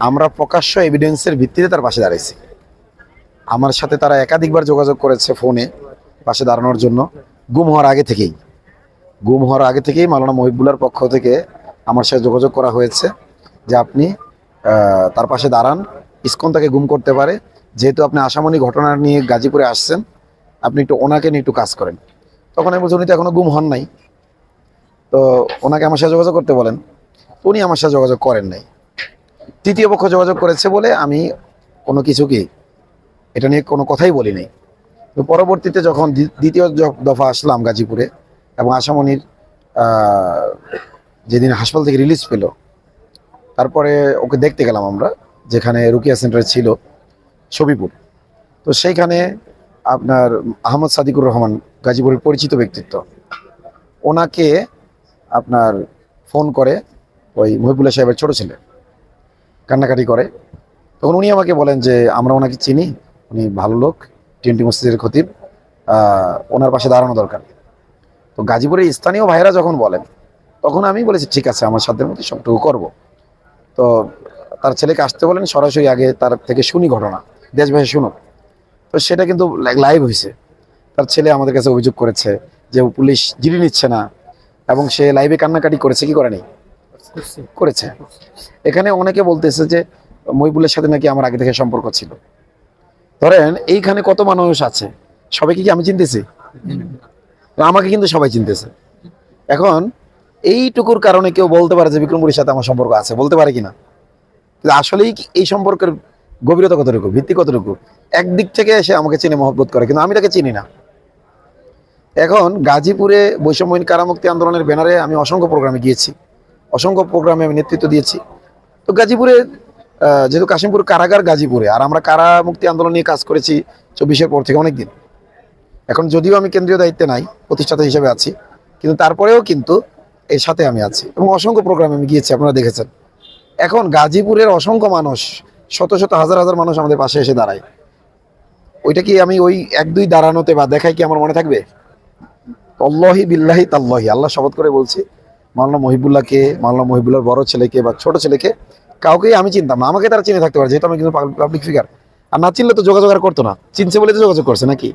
আমরা প্রকাশ্য এভিডেন্সের ভিত্তিতে তার পাশে দাঁড়িয়েছি আমার সাথে তারা একাধিকবার যোগাযোগ করেছে ফোনে পাশে দাঁড়ানোর জন্য। গুম হওয়ার আগে থেকেই। গুম হওয়ার আগে থেকেই মালানা মহিবুল্লার পক্ষ থেকে আমার সাথে যোগাযোগ করা হয়েছে যে আপনি তার পাশে দাঁড়ান। ইস্কন তাকে গুম করতে পারে। যেহেতু আপনি আসামনি ঘটনা নিয়ে গাজীপুরে আসছেন, আপনি একটু ওনাকে নিয়ে একটু কাজ করেন। তখন আমি বলছি উনি তো এখনও গুম হন নাই। তো ওনাকে আমার সাথে যোগাযোগ করতে বলেন। উনি আমার সাথে যোগাযোগ করেন নাই। তৃতীয় পক্ষ যোগাযোগ করেছে বলে আমি কোনো কিছু কি এটা নিয়ে কোনো কথাই বলি নাই। তো পরবর্তীতে যখন দ্বি- দ্বিতীয় দফা আসলাম গাজীপুরে এবং আহ, যেদিন হাসপাতাল থেকে রিলিজ পেল তারপরে ওকে দেখতে গেলাম আমরা যেখানে রুকিয়া সেন্টারে ছিল ছবিপুর তো সেইখানে আপনার আহমদ সাদিকুর রহমান গাজীপুরের পরিচিত ব্যক্তিত্ব। ওনাকে আপনার ফোন করে ওই মহিবুল্লাহ সাহেবের ছোট ছেলে। কান্নাকাটি করে। তখন উনি আমাকে বলেন যে, আমরা ওনাকে চিনি, উনি ভালো লোক, টিএনটি মসজিদের খতিব ওনার পাশে দাঁড়ানো দরকার। তো গাজীপুরের স্থানীয় ভাইয়েরা যখন বলেন, তখন আমি বলেছি, ঠিক আছে, আমার সাধ্যের মধ্যে সবটুকু করব। তো তার ছেলেকে আসতে বলেন, সরাসরি আগে তার থেকে শুনি ঘটনা। দেশবাসী শুনুক। তো সেটা কিন্তু লাইভ হয়েছে তার ছেলে আমাদের কাছে অভিযোগ করেছে যে, পুলিশ জিডি নিচ্ছে না। এবং সে লাইভে কান্নাকাটি করেছে, কি করেনি করেছে। এখানে অনেকে বলতেছে যে মহিবুলের সাথে নাকি আমার আগে থেকে সম্পর্ক ছিল। ধরেন এইখানে কত মানুষ আছে? সবাইকে কি আমি চিনতেছি? আমাকে কিন্তু সবাই চিনতেছে। এখন এইটুকুর কারণে কেউ বলতে পারে যে বিক্রমপুরের সাথে আমার সম্পর্ক আছে, বলতে পারে কিনা আসলেই এই সম্পর্কের গভীরতা কতটুকু, ভিত্তি কতটুকু? একদিক থেকে এসে আমাকে চিনে, মহব্বত করে, কিন্তু আমি তাকে চিনি না। এখন গাজীপুরে বৈষম্যহীন কারামুক্তি আন্দোলনের ব্যানারে আমি অসংখ্য প্রোগ্রামে গিয়েছি। অসংখ্য প্রোগ্রামে আমি নেতৃত্ব দিয়েছি। তো গাজীপুরে যেহেতু কাশিমপুর কারাগার গাজীপুরে, আর আমরা কারা মুক্তি আন্দোলন নিয়ে কাজ করেছি চব্বিশের পর থেকে অনেকদিন। এখন যদিও আমি কেন্দ্রীয় দায়িত্বে নাই, প্রতিষ্ঠাতা হিসেবে আছি, কিন্তু তারপরেও কিন্তু এর সাথে আমি আছি এবং অসংখ্য প্রোগ্রামে আমি গিয়েছি, আপনারা দেখেছেন। এখন গাজীপুরের অসংখ্য মানুষ, শত শত হাজার হাজার মানুষ আমাদের পাশে এসে দাঁড়ায়। ওইটা কি আমি ওই এক দুই দাঁড়ানোতে বা দেখাই কি আমার মনে থাকবে? অল্লাহি বিল্লাহি তাল্লাহি, আল্লাহ শপথ করে বলছি মাওলানা মহিবুল্লাহকে মাওলানা মহিবুল্লাহর বড় ছেলেকে বা ছোট ছেলেকে কাউকেই আমি চিনতাম না। আমাকে তারা চিনে থাকতে পারে যেহেতু আমি কিন্তু পাবলিক ফিগার আর না চিনলে তো যোগাযোগ আর করতো না। চিনছে বলে তো যোগাযোগ করছে নাকি?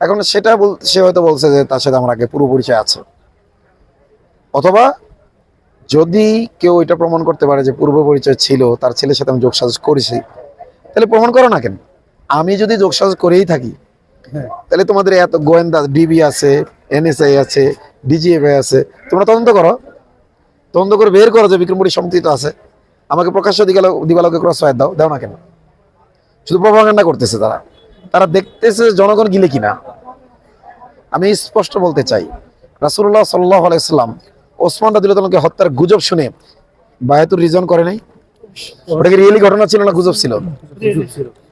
এখন সেটা বল সে হয়তো বলছে যে তার সাথে আমার আগে পুরো পরিচয় আছে। অথবা যদি কেউ এটা প্রমাণ করতে পারে যে পূর্ব পরিচয় ছিল তার ছেলের সাথে আমি যোগসাজস করেছি তাহলে প্রমাণ করো না কেন? আমি যদি যোগসাজস করেই থাকি তাহলে তোমাদের এত গোয়েন্দা ডিবি আছে এনএসআই আছে ডিজিএফআই আছে। তোমরা তদন্ত করো। তদন্ত করে বের করো যে বিক্রমপুরী তো আছে। আমাকে প্রকাশ্য দিগালো দিবালোকে ক্রস ফায়ার দাও। দাও না কেন? শুধু প্রভাকাণ্ডা করতেছে তারা। তারা দেখতেছে জনগণ গিলে কিনা। আমি স্পষ্ট বলতে চাই রাসুল্লাহ সাল্লাহ আলাইসাল্লাম ওসমান রাদিল্লাহকে হত্যার গুজব শুনে বায়াতুর রিজন করে নাই? ওটা কি রিয়েলি ঘটনা ছিল না গুজব ছিল?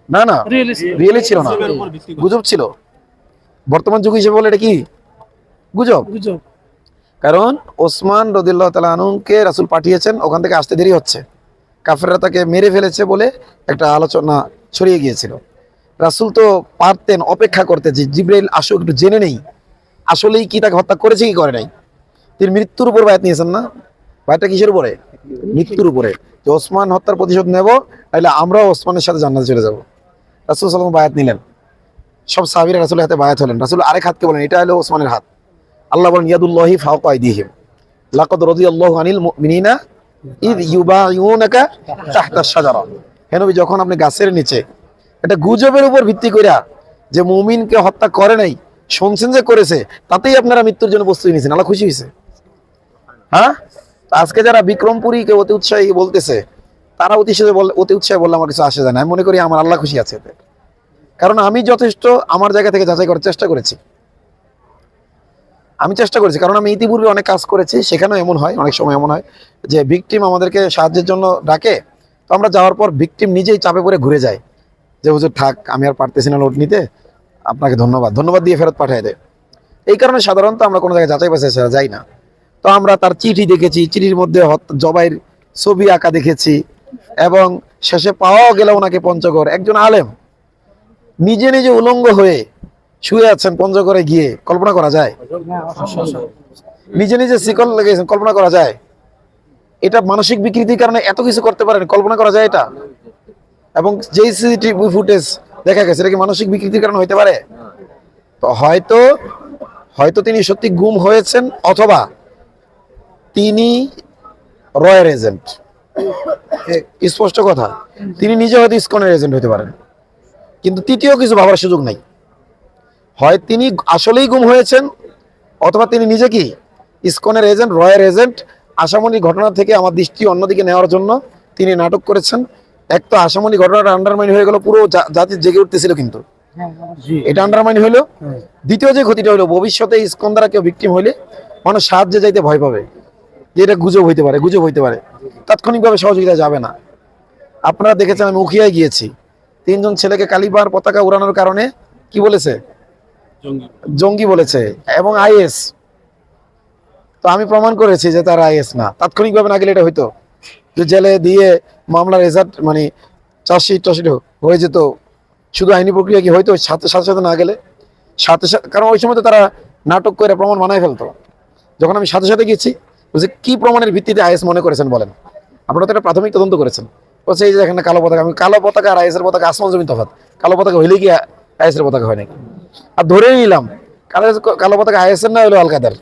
না না। রিয়েলি ছিল। না। গুজব ছিল। বর্তমান যুগ হিসেবে বলে এটা কি? গুজব? কারণ ওসমান রদিল্লাহ তালা আনুকে রাসুল পাঠিয়েছেন ওখান থেকে আসতে দেরি হচ্ছে। কাফেররা তাকে মেরে ফেলেছে বলে একটা আলোচনা ছড়িয়ে গিয়েছিল। রাসুল তো পারতেন অপেক্ষা করতে যে জিব্রাইল আসুক একটু জেনে নেই। আসলেই কি তাকে হত্যা করেছে কি করে নাই? তিনি মৃত্যুর উপর বায়াত নিয়েছেন না? বায়াতটা কিসের উপরে? মৃত্যুর উপরে। যে ওসমান হত্যার প্রতিশোধ নেব তাহলে আমরাও ওসমানের সাথে জান্নাতে চলে যাব। রাসুল সাল্লাম বায়াত নিলেন। সব সাহাবিরা রাসুলের হাতে বায়াত হলেন। রাসুল আরেক হাতকে বলেন এটা হলো ওসমানের হাত। আল্লাহ বলেন, ইয়াদুল্লাহি ফাওকা আইদিহিম। লাকাদ রাদিয়াল্লাহু আনিল মুমিনিনা ইদ ইউবাইউনাকা তাহতা শাজারা। হে নবী, যখন আপনি গাছের নিচে এটা গুজবের উপর ভিত্তি কইরা যে মুমিনকে হত্যা করে নাই, শুনছেন যে করেছে, তাতেই আপনারা মৃত্যুর জন্য প্রস্তুতি নিয়েছেন। আল্লাহ খুশি হয়েছে হ্যাঁ? আজকে যারা বিক্রমপুরীকে অতি উৎসাহী বলতেছে, তারা অতি বল- অতি উৎসাহে বললে আমার কিছু আসে যায় না। আমি মনে করি আমার আল্লাহ খুশি আছে কারণ আমি যথেষ্ট আমার জায়গা থেকে যাচাই করার চেষ্টা করেছি। আমি চেষ্টা করেছি, কারণ আমি ইতিপূর্বে অনেক কাজ করেছি, সেখানেও এমন হয়, অনেক সময় এমন হয় যে ভিকটিম আমাদেরকে সাহায্যের জন্য ডাকে, তো আমরা যাওয়ার পর ভিকটিম নিজেই চাপে পড়ে ঘুরে যায়, যে হুজুর থাক, আমি আর পারতেছি না লোড নিতে, আপনাকে ধন্যবাদ ধন্যবাদ দিয়ে ফেরত পাঠিয়ে দেয়। এই কারণে সাধারণত আমরা কোনো জায়গায় যাচাই বাছাই যাই না। তো আমরা তার চিঠি দেখেছি, চিঠির মধ্যে জবাইয়ের ছবি আঁকা দেখেছি, এবং শেষে পাওয়াও গেল ওনাকে পঞ্চগড়, একজন আলেম। নিজে নিজে উলঙ্গ হয়ে শুয়ে আছেন পঞ্চগড়ে গিয়ে কল্পনা করা যায়? নিজে নিজে শিকল লেগেছেন কল্পনা করা যায়? এটা মানসিক বিকৃতির কারণে এত কিছু করতে পারেন, কল্পনা করা যায় এটা? এবং যেই সিসিটিভি ফুটেজ দেখা গেছে, এটা কি মানসিক বিকৃতির কারণে হতে পারে? তো হয়তো হয়তো তিনি সত্যি গুম হয়েছেন, অথবা তিনি রয়ের এজেন্ট। স্পষ্ট কথা? তিনি নিজে হয়তো ইসকনের এজেন্ট হতে পারেন। কিন্তু তৃতীয় কিছু ভাবার সুযোগ নাই। হয় তিনি আসলেই গুম হয়েছেন অথবা তিনি নিজে কি? ইসকনের এজেন্ট রয়ের এজেন্ট আসামনি ঘটনা থেকে আমার দৃষ্টি অন্যদিকে নেওয়ার জন্য তিনি নাটক করেছেন। এক তো আসামনি ঘটনাটা আন্ডারমাইন হয়ে গেল পুরো জাতি জেগে উঠতেছিল কিন্তু। এটা আন্ডারমাইন হইল দ্বিতীয় যে ক্ষতিটা হলো ভবিষ্যতে ইসকন দ্বারা কেউ ভিকটিম হইলে মানুষ সাহায্যে যাইতে ভয় পাবে। যে এটা গুজব হইতে পারে গুজব হইতে পারে। তাৎক্ষণিকভাবে সহযোগিতা যাবে না। আপনারা দেখেছেন আমি উখিয়ায় গিয়েছি। তিনজন ছেলেকে কালিবার পতাকা উড়ানোর কারণে কি বলেছে? জঙ্গি। বলেছে, এবং আইএস। তো আমি প্রমাণ করেছি যে তারা আইএস না। তাৎক্ষণিকভাবে না গেলে এটা হইতো। যে জেলে দিয়ে মামলার রেজাল্ট মানে চার্জশিট টার্জশিট হয়ে যেত। শুধু আইনি প্রক্রিয়া কি হয়তো সাথে সাথে সাথে না গেলে? সাথে সাথে, কারণ ওই সময় তো তারা নাটক করে প্রমাণ বানায় ফেলতো। যখন আমি সাথে সাথে গেছি বলছে, কি প্রমাণের ভিত্তিতে আইএস মনে করেছেন? বলেন। আপনারা তো একটা প্রাথমিক তদন্ত করেছেন। বলছে, এই যে এখানে কালো পতাকা, আমি কালো পতাকা আর আইএস এর পতাকা আসমান জমিন তফাৎ। কালো পতাকা হইলে কি আইএস এর পতাকা হয় নাকি? আর ধরে নিলাম কালো কালো পতাকা আইএস এর না হলো আলকাদার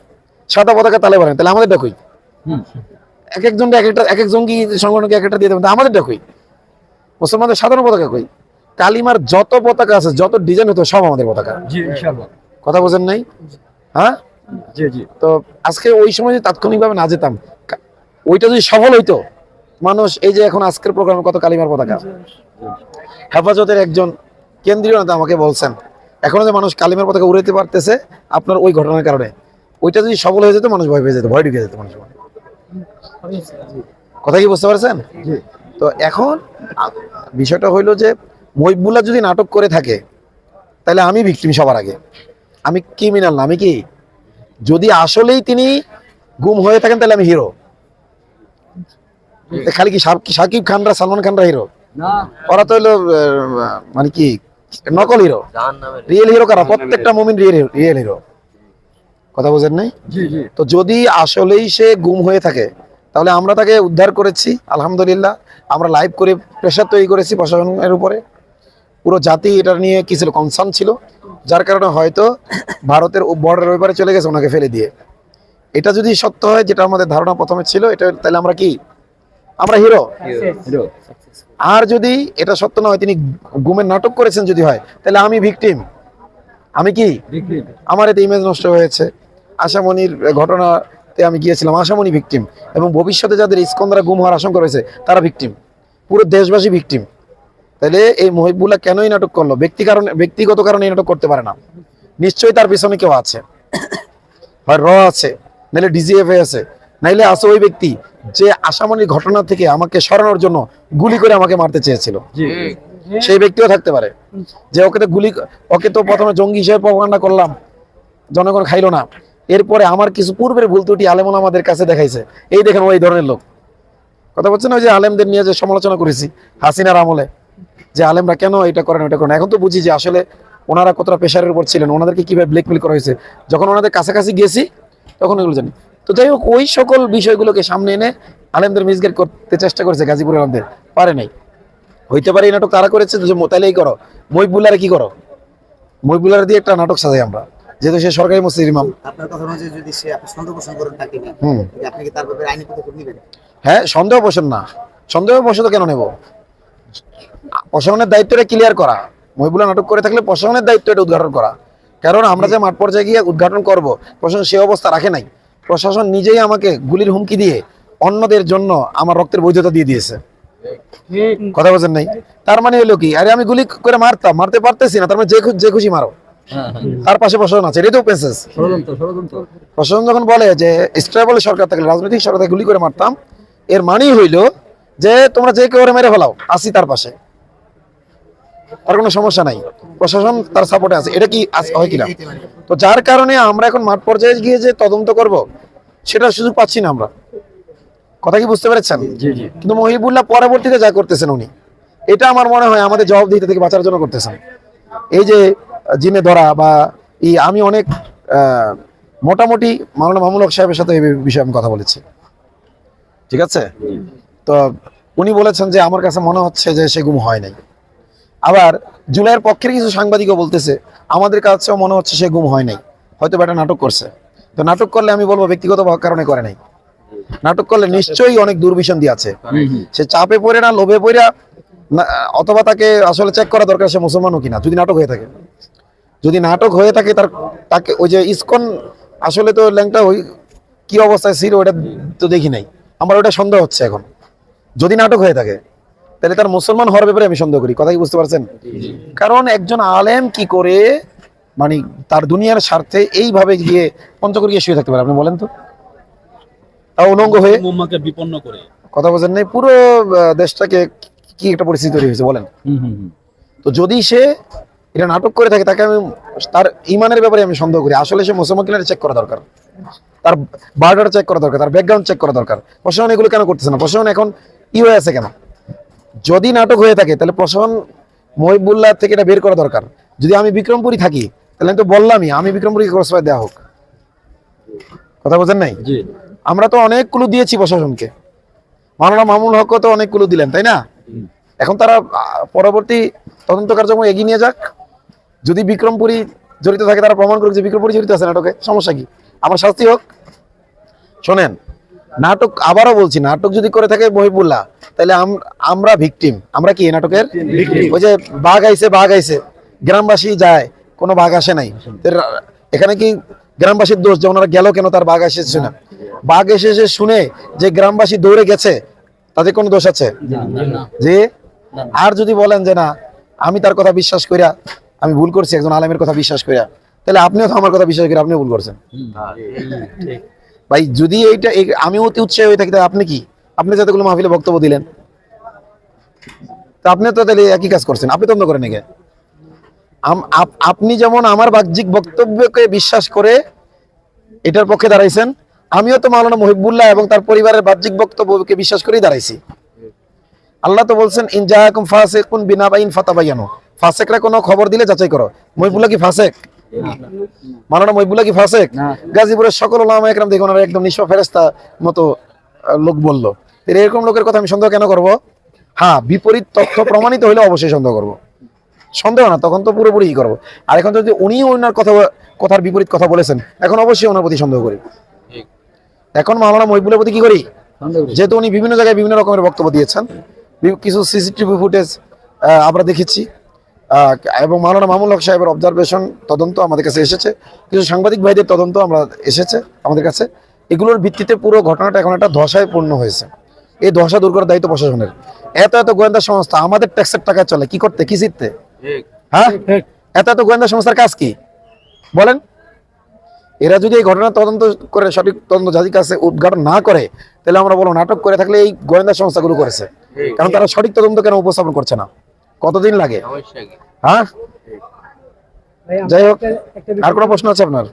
সাদা পতাকা তালে বলেন তাহলে আমাদের ডাকুই এক একজন এক একটা এক এক জঙ্গি সংগঠনকে এক একটা দিয়ে দেবেন আমাদের ডাকুই মুসলমানদের সাধারণ পতাকা কই? কালিমার যত পতাকা আছে যত ডিজাইন হতো সব আমাদের পতাকা। কথা বোঝেন নাই? হ্যাঁ? তো আজকে ওই সময় যদি তাৎক্ষণিকভাবে না যেতাম ওইটা যদি সফল হইতো মানুষ এই যে এখন আজকের প্রোগ্রামে কত কালিমার পতাকা? হেফাজতের একজন কেন্দ্রীয় নেতা আমাকে বলছেন এখনও যে মানুষ কালিমের পতাকা উড়াইতে পারতেছে আপনার ওই ঘটনার কারণে। ওইটা যদি সফল হয়ে যেত মানুষ ভয় পেয়ে যেত ভয় ঢুকে যেত মানুষ। কথা কি বুঝতে পারছেন? তো এখন বিষয়টা হইল যে মহিবুল্লাহ যদি নাটক করে থাকে তাহলে আমি ভিকটিম সবার আগে। আমি ক্রিমিনাল না আমি কি? যদি আসলেই তিনি গুম হয়ে থাকেন তাহলে আমি হিরো খালি কি সাকিব খানরা সালমান খানরা হিরো ওরা তো হইল মানে কি নকল হিরো রিয়েল হিরো কারা? প্রত্যেকটা মুমিন রিয়েল রিয়েল হিরো কথা বোঝেন নাই? জি জি। তো যদি আসলেই সে গুম হয়ে থাকে তাহলে আমরা তাকে উদ্ধার করেছি আলহামদুলিল্লাহ। আমরা লাইভ করে প্রেশার তৈরি করেছি প্রশাসনের উপরে। পুরো জাতি এটা নিয়ে কি ছিল কনসার্ন ছিল। যার কারণে হয়তো ভারতের বর্ডার ওইপারে চলে গেছে ওনাকে ফেলে দিয়ে। এটা যদি সত্য হয় যেটা আমাদের ধারণা প্রথমে ছিল এটা তাহলে আমরা কি আমরা হিরো হিরো আর যদি এটা সত্য না হয় তিনি গুমের নাটক করেছেন যদি হয় তাহলে আমি ভিকটিম আমি কি? আমার এতে ইমেজ নষ্ট হয়েছে। আশামণির ঘটনাতে আমি গিয়েছিলাম আশামণি ভিকটিম এবং ভবিষ্যতে যাদের ইস্কন দ্বারা গুম হওয়ার আশঙ্কা রয়েছে তারা ভিকটিম পুরো দেশবাসী ভিকটিম তাহলে এই মহিবুল্লাহ কেনই নাটক করল? ব্যক্তি কারণে ব্যক্তিগত কারণে এই নাটক করতে পারে না। নিশ্চয়ই তার পিছনে কেউ আছে। হয় র আছে নাইলে ডিজিএফএ আছে। নাইলে আছে ওই ব্যক্তি যে আশামণির ঘটনা থেকে আমাকে সরানোর জন্য গুলি করে আমাকে মারতে চেয়েছিল। সেই ব্যক্তিও থাকতে পারে। যে ওকে তো গুলি ওকে তো প্রথমে জঙ্গি হিসেবে প্রপাগান্ডা করলাম জনগণ খাইলো না। এরপরে আমার কিছু পূর্বের ভুল ত্রুটি আলেমন আমাদের কাছে দেখাইছে। এই দেখেন ওই ধরনের লোক। কথা বলছেন ওই যে আলেমদের নিয়ে যে সমালোচনা করেছি হাসিনার আমলে? যে আলেমরা কেন এটা করেন ওটা করেন এখন তো বুঝি যে আসলে ওনারা কতটা প্রেশারের উপর ছিলেন ওনাদেরকে কীভাবে ব্ল্যাকমেল করা হয়েছে? যখন ওনাদের কাছাকাছি গেছি তখন এগুলো জানি। তো যাই হোক ওই সকল বিষয়গুলোকে সামনে এনে আলেমদের মিসগেট করতে চেষ্টা করেছে গাজীপুর আলেমদের। পারে নাই। হইতে পারে এই নাটক তারা করেছে যে মো- তাহলে এই করো। মহিবুল্লারে কি করো? মহিবুল্লার দিয়ে একটা নাটক সাজাই আমরা। যেহেতু সে সরকারি মসজিদ ইমাম। আপনার কথা অনুযায়ী যদি সে আপনি সন্দেহ পোষণ করেন তাকে হুম। আপনি কি তার ব্যাপারে আইনি পদক্ষেপ নেবেন? হ্যাঁ সন্দেহ পোষণ না। সন্দেহ পোষণ কেন নেব? প্রশাসনের দায়িত্বটা ক্লিয়ার করা। মহিবুল্লাহ নাটক করে থাকলে প্রশাসনের দায়িত্ব এটা উদ্ঘাটন করা। কারণ আমরা যে মাঠ পর্যায়ে গিয়ে উদ্ঘাটন করব প্রশাসন সে অবস্থা রাখে নাই। প্রশাসন নিজেই আমাকে গুলির হুমকি দিয়ে অন্যদের জন্য আমার রক্তের বৈধতা দিয়ে দিয়েছে। কথা বলছেন নাই? তার মানে হলো কি? আরে আমি গুলি করে মারতাম মারতে পারতেছি না তার মানে যে যে খুশি মারো। হ্যাঁ হ্যাঁ। তার পাশে প্রশাসন আছে এটাই তো ষড়যন্ত্র প্রশাসন যখন বলে যে স্টেবল সরকার থাকলে রাজনৈতিক সরকার গুলি করে মারতাম এর মানেই হইল যে তোমরা যে কেউ মেরে ফেলাও আসি তার পাশে। তার কোনো সমস্যা নাই। প্রশাসন তার সাপোর্টে আছে। এটা কি হয় কিনা? তো যার কারণে আমরা এখন মাঠ পর্যায়ে গিয়ে যে তদন্ত করব সেটা সুযোগ পাচ্ছি না আমরা। কথা কি বুঝতে পেরেছেন? কিন্তু মহিবুল্লাহ পরবর্তীতে যা করতেছেন উনি এটা আমার মনে হয় আমাদের জবাবদিহিতা থেকে বাঁচার জন্য করতেছেন। এই যে জিনে ধরা বা এই আমি অনেক মোটামুটি মাওলানা মামুল হক সাহেবের সাথে এই বিষয়ে আমি কথা বলেছি। ঠিক আছে? তো উনি বলেছেন যে আমার কাছে মনে হচ্ছে যে সে গুম হয় নাই। আবার জুলাইয়ের পক্ষের কিছু সাংবাদিকও বলতেছে আমাদের কাছেও মনে হচ্ছে সে গুম হয় নাই। হয়তো বা নাটক করছে। তো নাটক করলে আমি বলব ব্যক্তিগত কারণে করে নাই। নাটক করলে নিশ্চয়ই অনেক দুর্বিসন্ধি আছে। সে চাপে পড়ে না লোভে পড়ে অথবা তাকে আসলে চেক করা দরকার সে মুসলমানও কিনা যদি নাটক হয়ে থাকে। যদি নাটক হয়ে থাকে তার তাকে ওই যে ইসকন আসলে তো ল্যাংটা ওই কি অবস্থায় ছিল ওটা তো দেখি নাই। আমার ওটা সন্দেহ হচ্ছে এখন। যদি নাটক হয়ে থাকে তাহলে তার মুসলমান হওয়ার ব্যাপারে আমি সন্দেহ করি কথা কি বুঝতে পারছেন? কারণ একজন আলেম কি করে মানে তার দুনিয়ার স্বার্থে এইভাবে গিয়ে পঞ্চকরি গিয়ে শুয়ে থাকতে পারে আপনি বলেন তো। উলঙ্গ হয়ে বিপন্ন করে। কথা বোঝেন নাই পুরো দেশটাকে কি একটা পরিস্থিতি তৈরি হয়েছে বলেন। তো যদি সে এটা নাটক করে থাকে তাকে আমি তার ইমানের ব্যাপারে আমি সন্দেহ করি। আসলে সে মুসলমান কিনা চেক করা দরকার। তার বার্ডার চেক করা দরকার তার ব্যাকগ্রাউন্ড চেক করা দরকার। প্রশাসন এগুলো কেন করতেছে না? প্রশাসন এখন ই হয়ে আছে কেন? যদি নাটক হয়ে থাকে তাহলে প্রশাসন মহিবুল্লাহ থেকে এটা বের করা দরকার। যদি আমি বিক্রমপুরি থাকি তাহলে আমি তো বললামই আমি বিক্রমপুরি ক্রসফায়ার দেওয়া হোক। কথা বোঝেন নাই? আমরা তো অনেকগুলো দিয়েছি প্রশাসনকে। মাওলানা মামুল হকও তো অনেকগুলো দিলেন তাই না? এখন তারা পরবর্তী তদন্ত কার্যক্রম এগিয়ে নিয়ে যাক। যদি বিক্রমপুরি জড়িত থাকে তারা প্রমাণ করুক যে বিক্রমপুরি জড়িত আছে নাটকে সমস্যা কি? আমার শাস্তি হোক। শোনেন নাটক আবারও বলছি নাটক যদি করে থাকে মহিবুল্লাহ তাহলে আমরা ভিকটিম। আমরা কি নাটকের? ওই যে বাঘ আইছে বাঘ আইছে। গ্রামবাসী যায় কোনো বাঘ আসে নাই। এখানে কি গ্রামবাসীর দোষ যে ওনারা গেল কেন তার বাঘ এসে না? বাঘ এসে এসে শুনে যে গ্রামবাসী দৌড়ে গেছে তাদের কোনো দোষ আছে? যে আর যদি বলেন যে না আমি তার কথা বিশ্বাস করিয়া আমি ভুল করছি একজন আলেমের কথা বিশ্বাস করিয়া তাহলে আপনিও তো আমার কথা বিশ্বাস করে আপনিও ভুল করছেন। ভাই, যদি এইটা আমি অতি উৎসাহী হয়ে থাকি আপনি কি? আপনি যতগুলো মাহফিলে বক্তব্য দিলেন, তা আপনি তো তাহলে একই কাজ করছেন। আপনি তন্দ করেন আপ- আপনি যেমন আমার বাহ্যিক বক্তব্যকে বিশ্বাস করে এটার পক্ষে দাঁড়াইছেন, আমিও তো মাওলানা মহিবুল্লাহ এবং তার পরিবারের বাহ্যিক বক্তব্যকে বিশ্বাস করেই দাঁড়াইছি। আল্লাহ তো বলছেন, ইন জাহাকুম ফাসিকুন বিনাবাইন ফাতাবায়ানু। ফাসেকরা কোনো খবর দিলে যাচাই করো। মহিবুল্লাহ কি ফাসেক? মাওলানা মহিবুল্লাহ কি ফাসেক? গাজীপুরের সকল ওলামা একরাম দেখুন ওনারা একদম নিঃস্ব ফেরেস্তা মতো লোক বলল। এর এরকম লোকের কথা আমি সন্দেহ কেন করব? হ্যাঁ বিপরীত তথ্য প্রমাণিত হলে অবশ্যই সন্দেহ করব। সন্দেহ না তখন তো পুরোপুরি ই করব। আর এখন যদি উনি ওনার কথা কথার বিপরীত কথা বলেছেন এখন অবশ্যই ওনার প্রতি সন্দেহ করি। এখন মাওলানা মহিবুলের প্রতি কি করি? যেহেতু উনি বিভিন্ন জায়গায় বিভিন্ন রকমের বক্তব্য দিয়েছেন কিছু সিসিটিভি ফুটেজ আমরা দেখেছি। এবং মাওলানা মামুল হক সাহেবের অবজারভেশন তদন্ত আমাদের কাছে এসেছে। কিছু সাংবাদিক ভাইদের তদন্ত আমরা এসেছে আমাদের কাছে। এগুলোর ভিত্তিতে পুরো ঘটনাটা এখন একটা ধসায় পূর্ণ হয়েছে। এই ধসা দূর করার দায়িত্ব প্রশাসনের। এত এত গোয়েন্দা সংস্থা আমাদের ট্যাক্সের টাকায় চলে কি করতে কি জিততে? হ্যাঁ? এত এত গোয়েন্দা সংস্থার কাজ কি? বলেন। এরা যদি এই ঘটনা তদন্ত করে সঠিক তদন্ত যাদের কাছে উদ্ঘাটন না করে তাহলে আমরা বলব নাটক করে থাকলে এই গোয়েন্দা সংস্থাগুলো করেছে। কারণ তারা সঠিক তদন্ত কেন উপস্থাপন করছে না? কতদিন লাগে? হ্যাঁ? যাই হোক আর কোনো প্রশ্ন আছে আপনার?